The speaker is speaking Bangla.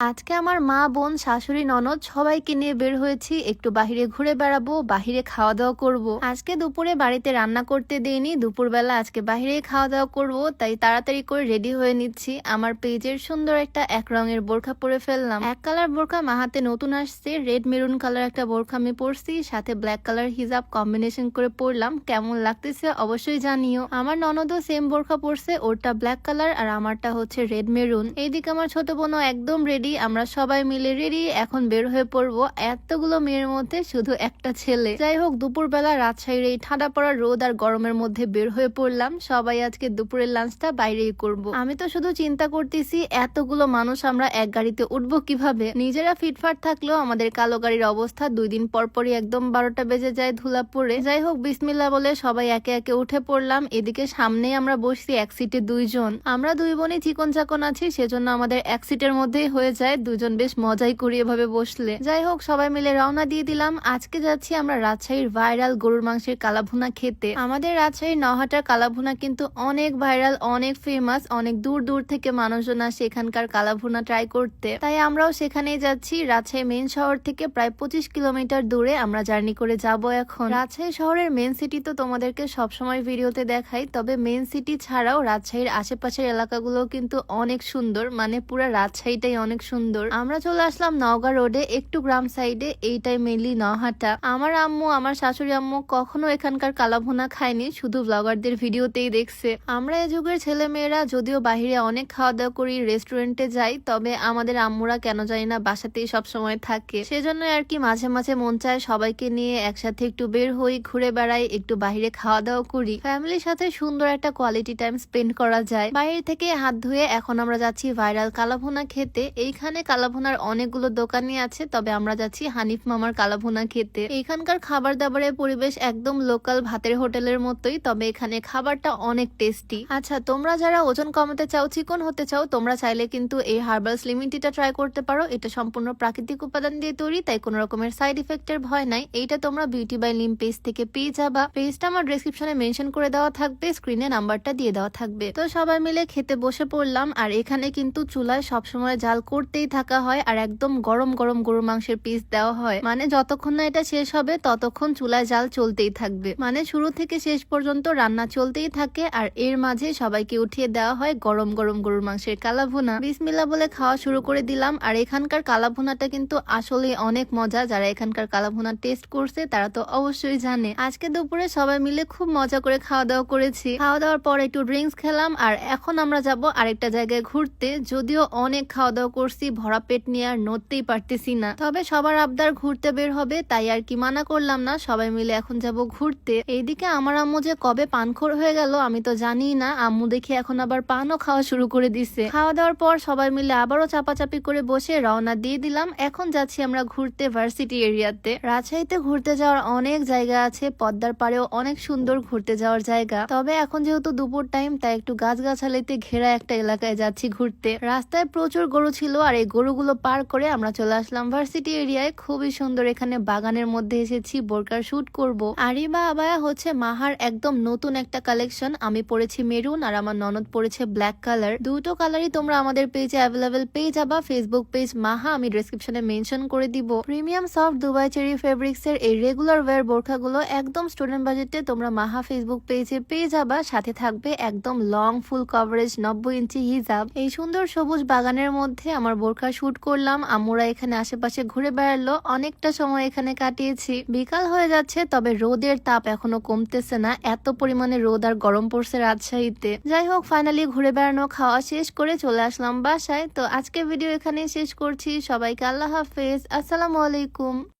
আজকে আমার মা, বোন, শাশুড়ি, ননদ সবাইকে নিয়ে বের হয়েছি। একটু বাহিরে ঘুরে বেড়াবো, বাহিরে খাওয়া দাওয়া করব। আজকে দুপুরে বাড়িতে রান্না করতে দেইনি, দুপুরবেলা আজকে বাহিরে খাওয়া দাওয়া করব, তাই তাড়াতাড়ি করে রেডি হয়ে নিচ্ছি। আমার পেজের সুন্দর একটা এক রঙের বোরখা পরে ফেললাম। এক কালার বোরখা মাহাতে নতুন আসছে রেড মেরুন কালার একটা বোরখা আমি পরছি, সাথে ব্ল্যাক কালার হিজাব কম্বিনেশন করে পরলাম। কেমন লাগতেছে অবশ্যই জানিও। আমার ননদও সেম বোরখা পরছে, ওরটা ব্ল্যাক কালার আর আমারটা হচ্ছে রেড মেরুন এইদিকে আমার ছোট বোনও একদম রেডি আমরা সবাই মিলে রেডি, এখন বের হয়ে পড়ব এতগুলো মেয়ের মধ্যে শুধু একটা ছেলে। যাই হোক, দুপুরবেলা রাজশাহীর এই ঠান্ডা পড়া রোদ আর গরমের মধ্যে বের হয়ে পড়লাম। সবাই আজকে দুপুরের লাঞ্চটা বাইরেই করব। আমি তো শুধু চিন্তা করতেছি, এতগুলো মানুষ আমরা এক গাড়িতে উঠবো কীভাবে? নিজেরা ফিটফাট থাকলেও আমাদের কালো গাড়ির অবস্থা দুই দিন পর পরই একদম বারোটা বেজে যায় ধুলা পড়ে যাই হোক বিসমিল্লা বলে সবাই একে একে উঠে পড়লাম। এদিকে সামনেই আমরা বসছি এক সিটে দুইজন। আমরা দুই বোনই চিকন চাকন আছি, সেজন্য আমাদের এক সিটের মধ্যেই হয়ে যায়, দুজন বেশ মজাই করি এভাবে বসলে। যাই হোক, সবাই মিলে রওনা দিয়ে দিলাম। আজকে যাচ্ছি আমরা রাজশাহীর ভাইরাল গরুর মাংসের কালাভুনা খেতে। আমাদের রাজশাহীর নহাটার কালাভুনা কিন্তু অনেক ভাইরাল, অনেক ফেমাস অনেক দূর দূর থেকে মানুষজন আসে এখানকার কালাভুনা ট্রাই করতে। তাই আমরাও সেখানেই যাচ্ছি। রাজশাহী মেন শহর থেকে প্রায় পঁচিশ কিলোমিটার দূরে আমরা জার্নি করে যাব এখন। রাজশাহী শহরের মেন সিটি তো তোমাদেরকে সবসময় ভিডিওতে দেখাই, তবে মেন সিটি ছাড়াও রাজশাহীর আশেপাশের এলাকাগুলো কিন্তু অনেক সুন্দর। মানে পুরো রাজশাহীটাই অনেক সুন্দর। আমরা চলে আসলাম নওগাঁ রোডে একটু গ্রাম সাইডে এইটাই মেনলি নহাটা আমার আম্মু, আমার শাশুড়ি আম্মু কখনো এখানকার কালাভুনা খায়নি, শুধু ব্লগারদের ভিডিওতেই দেখছে। আমরা এ যুগের ছেলে মেয়েরা যদিও বাহিরে অনেক খাওয়া দাওয়া করি রেস্টুরেন্টে যাই, তবে আমাদের আম্মুরা কেন জানি না বাসাতেই সব সময় থাকে। সেজন্য আর কি মাঝে মাঝে মন চায় সবাইকে নিয়ে একসাথে একটু বের হই, ঘুরে বেড়াই, একটু বাহিরে খাওয়া দাওয়া করি। ফ্যামিলির সাথে সুন্দর একটা কোয়ালিটি টাইম স্পেন্ড করা যায়। বাইরে থেকে হাত ধুয়ে এখন আমরা যাচ্ছি ভাইরাল কালাভুনা খেতে। এইখানে কালাভুনার অনেকগুলো দোকানই আছে, তবে আমরা যাচ্ছি হানিফ মামার কালাভুনা খেতে। এখানকার খাবার দাবারের পরিবেশ একদম লোকাল ভাতের হোটেলের মতোই, তবে এখানে খাবারটা অনেক টেস্টি। আচ্ছা তোমরা যারা ওজন কমাতে চাও, চিকন হতে চাও, তোমরা চাইলে কিন্তু এই হার্বাল স্লিমিং টিটা ট্রাই করতে পারো। এটা সম্পূর্ণ প্রাকৃতিক উপাদান দিয়ে তৈরি, তাই কোনো রকমের সাইড ইফেক্টের ভয় নাই। এইটা তোমরা বিউটি বাই লিম পেজ থেকে পেয়ে যাবা। পেজটা আমার ডিসক্রিপশনে মেনশন করে দেওয়া থাকবে স্ক্রিনে নাম্বারটা দিয়ে দেওয়া থাকবে। তো সবাই মিলে খেতে বসে পড়লাম, আর এখানে কিন্তু চুলায় সবসময় জাল করতেই থাকা হয় আর একদম গরম গরম গরু মাংসের পিস দেওয়া হয়। মানে যতক্ষণ না এটা শেষ হবে, ততক্ষণ চুলায় জাল চলতেই থাকবে। মানে শুরু থেকে শেষ পর্যন্ত রান্না চলতেই থাকে আর এর মাঝে সবাইকে উঠিয়ে দেওয়া হয় গরম গরম গরুর মাংসের কালাভুনা। বিসমিল্লা বলে খাওয়া শুরু করে দিলাম আর এখানকার কালাভুনাটা কিন্তু আসলে অনেক মজা। যারা এখানকার কালাভুনা টেস্ট করছে, তারা তো অবশ্যই জানে। আজকে দুপুরে সবাই মিলে খুব মজা করে খাওয়া দাওয়া করেছি। খাওয়া দাওয়ার পর একটু ড্রিঙ্কস খেলাম আর এখন আমরা যাব আরেকটা জায়গায় ঘুরতে। যদিও অনেক খাওয়া দাওয়া করছি, ভরা পেট নিয়ে আর নড়তেই পারতেছি না। তবে সবার আবদার ঘুরতে বের হবে, তাই আর কি মানা করলাম না, সবাই মিলে এখন যাব ঘুরতে। এইদিকে আমার আম্মু যে কবে পানখোর হয়ে গেল, আমি তো জানি না। আম্মু দেখি এখন আবার পানও খাওয়া শুরু করে দিছে। খাওয়া দাওয়ার পর সবাই মিলে আবারও চাপাচাপি করে বসে রওনা দিয়ে দিলাম। এখন যাচ্ছি আমরা ঘুরতে ভার্সিটি এরিয়াতে। রাজশাহীতে ঘুরতে যাওয়ার অনেক জায়গা আছে, পদ্মার পাড়েও অনেক সুন্দর ঘুরতে যাওয়ার জায়গা। তবে এখন যেহেতু দুপুর টাইম, তাই একটু গাছগাছালিতে ঘেরা একটা এলাকায় যাচ্ছি ঘুরতে। রাস্তায় প্রচুর গরু ছিল আর এই গরুগুলো পার করে আমরা চলে আসলাম ভার্সিটি এরিয়ায় খুবই সুন্দর এখানে বাগানের মধ্যে এসেছি, বোরকার শুট করব। আরিবা আবায়া হচ্ছে মাহার একদম নতুন একটা কালেকশন আমি পড়েছি মেরুন আর আমার ননদ পড়েছে ব্ল্যাক কালার দুটো কালারই তোমরা আমাদের পেজে অ্যাভেলেবেল পেয়ে যাবা। ফেসবুক পেজ মাহা, আমি ডেসক্রিপশনে মেনশন করে দিব। Premium soft Dubai cherry fabrics এর এই রেগুলার ওয়্যার বোরখাগুলো একদম স্টুডেন্ট বাজেটে তোমরা মাহা ফেসবুক পেজে পেয়ে যাবা। সাথে থাকবে একদম লং ফুল কভারেজ নব্বই ইঞ্চি হিজাব এই সুন্দর সবুজ বাগানের মধ্যে আমার বোরখা শুট করলাম আমরা এখানে আশেপাশে ঘুরে বেড়ালো। অনেকটা সময় এখানে কাটিয়েছি। বিকাল হয়ে যাচ্ছে, তবে রোদের তাপ এখনও কমতেছে না। এত পরিমাণে রোদ আর গরম পড়ছে রাজশাহীতে। যাই হোক ফাইনালি ঘুরে বেড়ানো, খাওয়া শেষ করে চলে আসলাম বাসায়। তো আজকে ভিডিও এখানেই শেষ করছি। সবাইকে আল্লাহ হাফেজ। আসসালামু আলাইকুম।